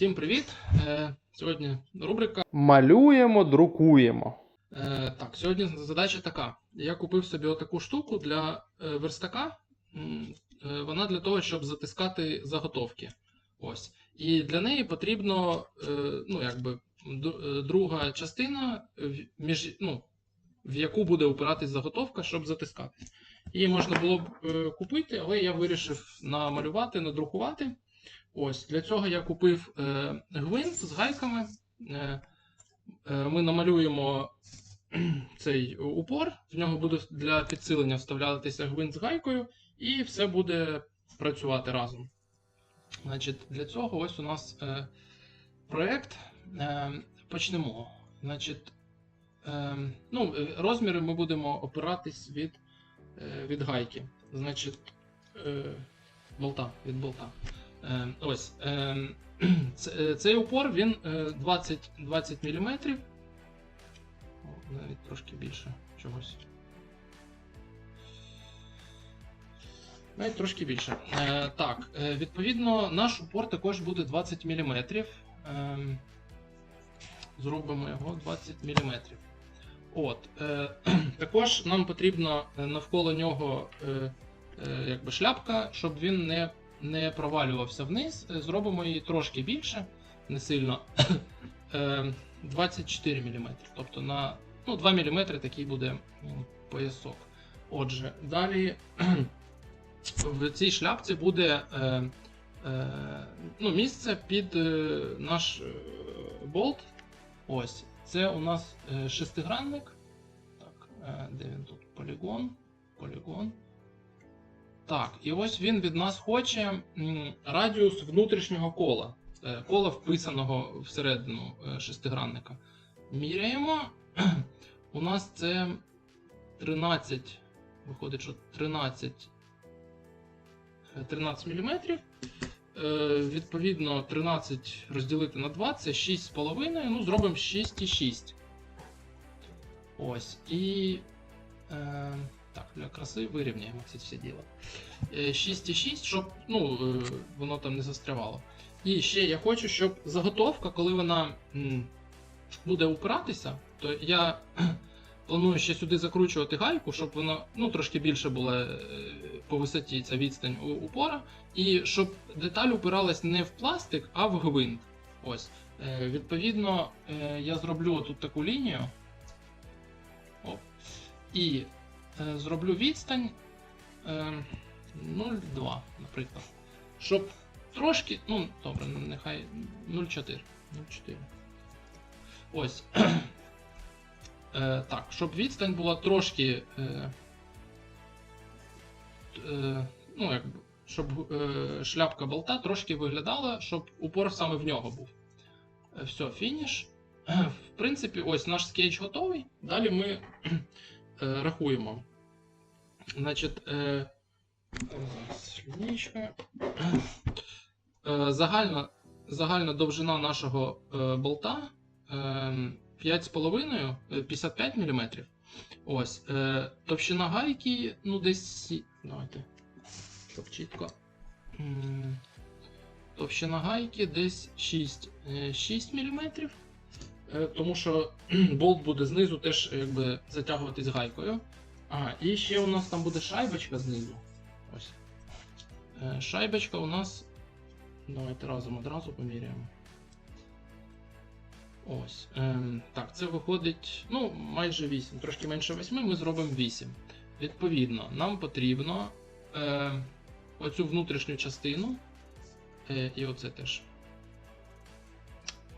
Всім привіт! Е, Сьогодні рубрика. Малюємо, друкуємо. Е, Так, сьогодні задача така. Я купив собі отаку штуку для е, верстака. Вона для того, щоб затискати заготовки. Ось. І для неї потрібно, ну, якби, друга частина, в- між, ну, в яку буде опиратись заготовка, щоб затискати. Її можна було б купити, але я вирішив намалювати, надрукувати. Ось, для цього я купив е, гвинт з гайками. Е, е, ми намалюємо цей упор, в нього буде для підсилення вставлятися гвинт з гайкою, і все буде працювати разом. Значить, для цього ось у нас е, проєкт. Е, почнемо. Значить, е, ну, е, розміри ми будемо опиратись від, е, від гайки. Значить, е, болта, від болта. Е, ось. Е, е, цей упор він е, 20, 20 мм. Навіть трошки більше чогось. Навіть трошки більше. Так, відповідно, наш упор також буде 20 мм. Зробимо його 20 мм. От, також нам потрібно навколо нього якби шляпка, щоб він не, не провалювався вниз. Е, Зробимо її трошки більше, не сильно. Е, 24 мм. Тобто на ну, 2 мм такий буде поясок. Отже, далі в цій шляпці буде е, е, ну, місце під е, наш е, болт. Ось. Це у нас е, шестигранник. Так, е, де він тут? Полігон. Полігон. Так, і ось він від нас хоче радіус внутрішнього кола. Е, кола вписаного всередину е, шестигранника. Міряємо. У нас це 13. Виходить, що 13 е, 13 мм. Відповідно, 13 розділити на 2 це 6,5. Ну, зробимо 6,6. Ось. І. Е, так, для краси вирівняємо це все діло. Е, 6,6, щоб ну, е, воно там не застрявало. І ще я хочу, щоб заготовка, коли вона буде упиратися, то я планую ще сюди закручувати гайку, щоб вона ну, трошки більше була е, по висоті ця відстань упора, і щоб деталь упиралась не в пластик, а в гвинт. Ось. Е, відповідно, е, я зроблю тут таку лінію. І е, зроблю відстань е, 0,2, наприклад. Щоб трошки, ну, добре, нехай 0,4. 0,4. Ось. Е, так, щоб відстань була трошки. Е, е, ну, якби, щоб е, шляпка болта трошки виглядала, щоб упор саме в нього був. Е, все, фініш. Е, В принципі, ось наш скетч готовий. Далі ми е, рахуємо. Значить, е. Е, загальна, загальна довжина нашого е, болта е, 5,5 е, 55 мм. Ось. Товщина гайки, ну десь. Давайте. Щоб чітко. Товщина гайки десь 6, е, 6 мм. Тому що болт буде знизу теж якби затягуватись гайкою. А, і ще у нас там буде шайбочка знизу. Ось. Е, Шайбочка у нас. Давайте разом одразу поміряємо. Ось. Ем, так, це виходить ну, майже 8, трошки менше 8, ми зробимо 8. Відповідно, нам потрібно е, оцю внутрішню частину. Е, і оце теж.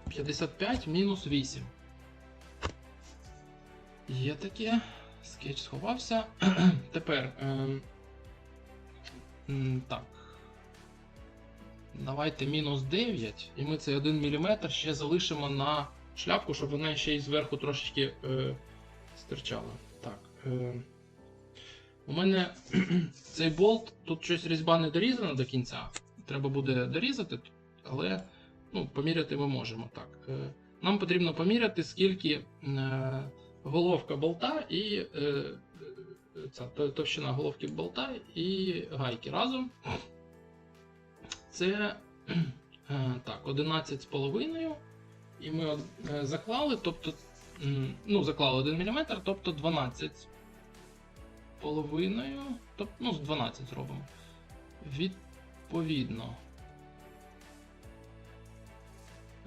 55 мінус 8. Є таке. Скетч сховався. Тепер. ем, так. Давайте мінус 9, і ми цей 1 мм ще залишимо на шляпку, щоб вона ще й зверху трошечки е, стирчала. Так. Е, у мене цей болт, тут щось різьба не дорізана до кінця. Треба буде дорізати, але ну, поміряти ми можемо. Так. Е, нам потрібно поміряти, скільки е, головка болта і е, е, ця товщина головки болта і гайки разом. Це. е, Так, 11,5. І ми е, заклали, тобто, ну, заклали 1 мм, тобто 12 половиною, тобто, ну, з 12 зробимо. Відповідно.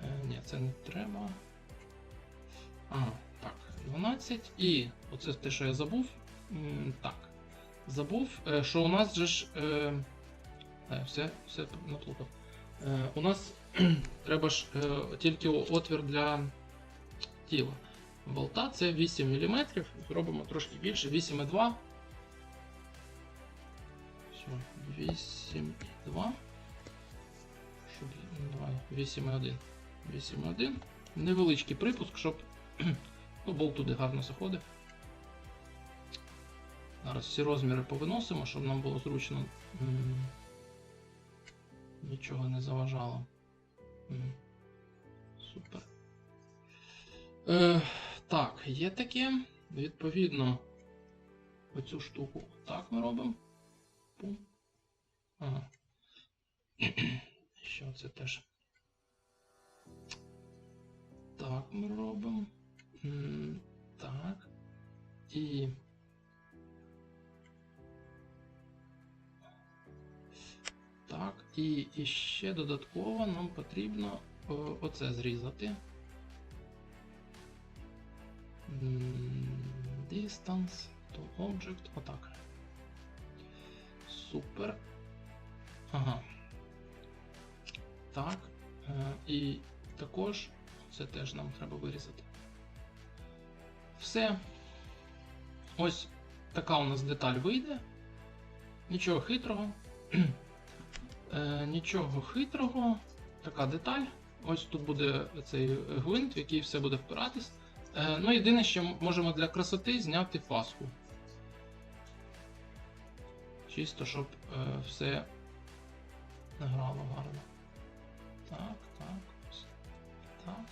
Е, ні, це не треба. Ага, 12. І оце те, що я забув. Так. Забув, е, що у нас же ж. Е, е, все, все наплутав. У нас треба ж тільки отвір для тіла. Болта це 8 мм. Зробимо трошки більше, 8,2. Все, 8,2. Щоб, давай, 8,1. 8,1. Невеличкий припуск, щоб ну, болт туди гарно заходив. Зараз всі розміри повиносимо, щоб нам було зручно. Нічого не заважало. Супер. Е, так, є таке. Відповідно, оцю штуку так ми робимо. Пум. Ага. Що це теж. Так ми робимо. Так. І. Так, і, і ще додатково нам потрібно о, оце зрізати. Distance to object. Отак. Супер. Ага. Так. Е, і також це теж нам треба вирізати. Все. Ось така у нас деталь вийде. Нічого хитрого. Е, нічого хитрого. Така деталь. Ось тут буде цей гвинт, в який все буде впиратись. Е, ну, єдине, що можемо для красоти зняти фаску. Чисто, щоб е, все грало гарно. Так, так, ось так.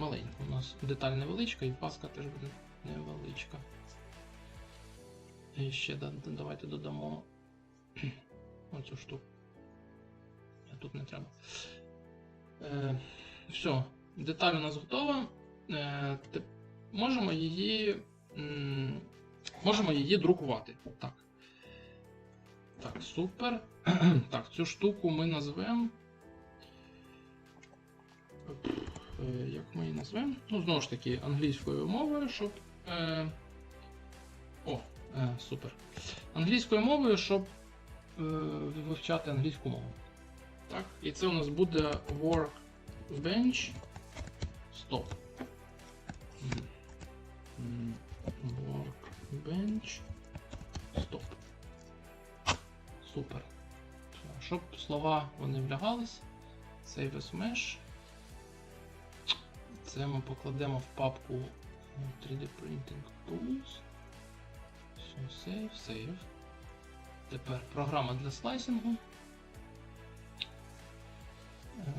Маленька у нас деталь невеличка і паска теж буде невеличка. І ще да- да- давайте додамо оцю штуку. Ні, Тут не треба. Е, все, деталь у нас готова. Е, те- можемо її. м, можемо її друкувати. Так. Так, супер. так, цю штуку ми назвемо. Е, Як ми її назвемо? Ну, знову ж таки, англійською мовою, щоб. Е... О, е, супер. Англійською мовою, щоб е, вивчати англійську мову. Так, і це у нас буде workbench. М, Workbench. Стоп. Супер. Щоб слова вони влягались. Save as mesh. Це ми покладемо в папку е, 3D Printing Tools. Save, save. Тепер програма для слайсингу. Е,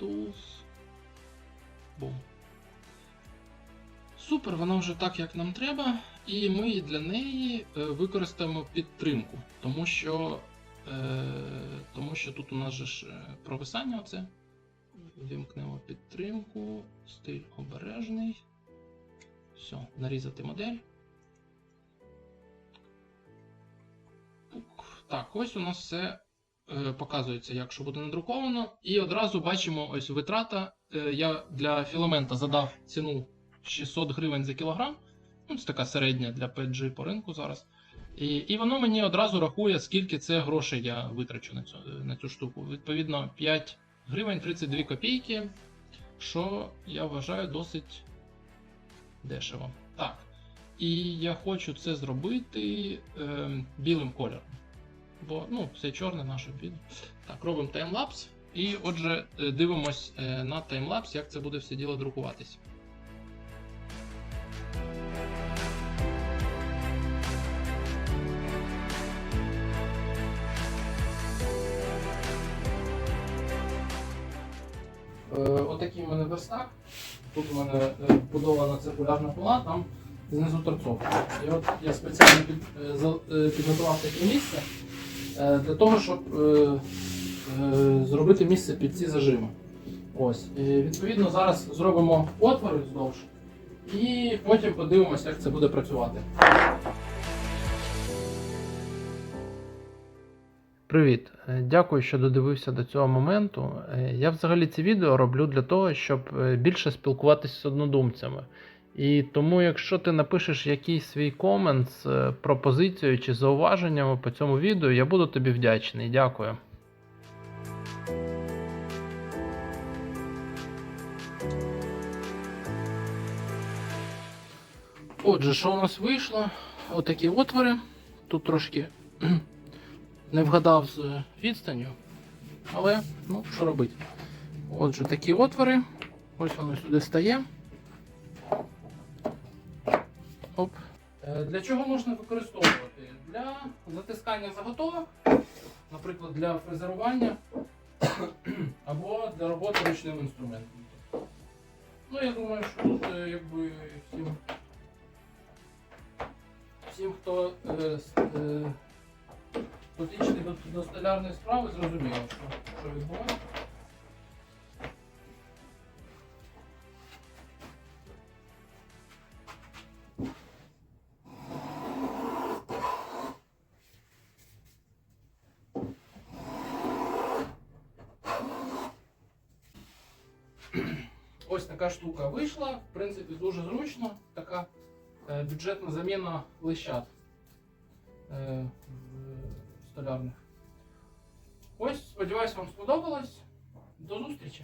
Tools. Бум. Супер, вона вже так, як нам треба, і ми для неї е, використаємо підтримку, тому що, е, тому що тут у нас же ж провисання оце. Вімкнемо підтримку, стиль обережний. Все, нарізати модель. Так, ось у нас все е, показується, як що буде надруковано. І одразу бачимо ось витрата. Е, я для філамента задав ціну 600 гривень за кілограм. Ну, це така середня для 5G по ринку зараз. І, і воно мені одразу рахує, скільки це грошей я витрачу на цю, на цю штуку. Відповідно, 5 гривень 32 копійки, що я вважаю досить дешево. Так. І я хочу це зробити е, білим кольором. Бо ну, все чорне наше біле. Так, робимо таймлапс. І отже, е, дивимось е, на таймлапс, як це буде все діло друкуватись. Отакий у мене верстак. Тут у мене е, вбудована циркулярна пила, там знизу торцовка. І от я спеціально під, е, е, підготував таке місце для того, щоб зробити місце під ці зажими. Ось. Е, відповідно, зараз зробимо отвори вздовж і потім подивимося, як це буде працювати. Привіт, Е, дякую, що додивився до цього моменту. Е, Я взагалі це відео роблю для того, щоб е, більше спілкуватися з однодумцями. І тому, якщо ти напишеш якийсь свій комент з пропозицією чи зауваженнями по цьому відео, я буду тобі вдячний. Дякую. Отже, що у нас вийшло? Отакі отвори. Тут трошки не вгадав з відстанню. Але, ну, що робити? Отже, такі отвори. Ось воно сюди стає. Оп. Е, Для чого можна використовувати? Для затискання заготовок, наприклад, для фрезерування або для роботи ручним інструментом. Ну, я думаю, що тут е, якби всім, всім хто е, е, дотичний до, до столярної справи, зрозуміло, що, що відбувається. Ось така штука вийшла. В принципі, дуже зручно. Така е, бюджетна заміна лищат е, столярних. Ось, сподіваюсь, вам сподобалось. До зустрічі!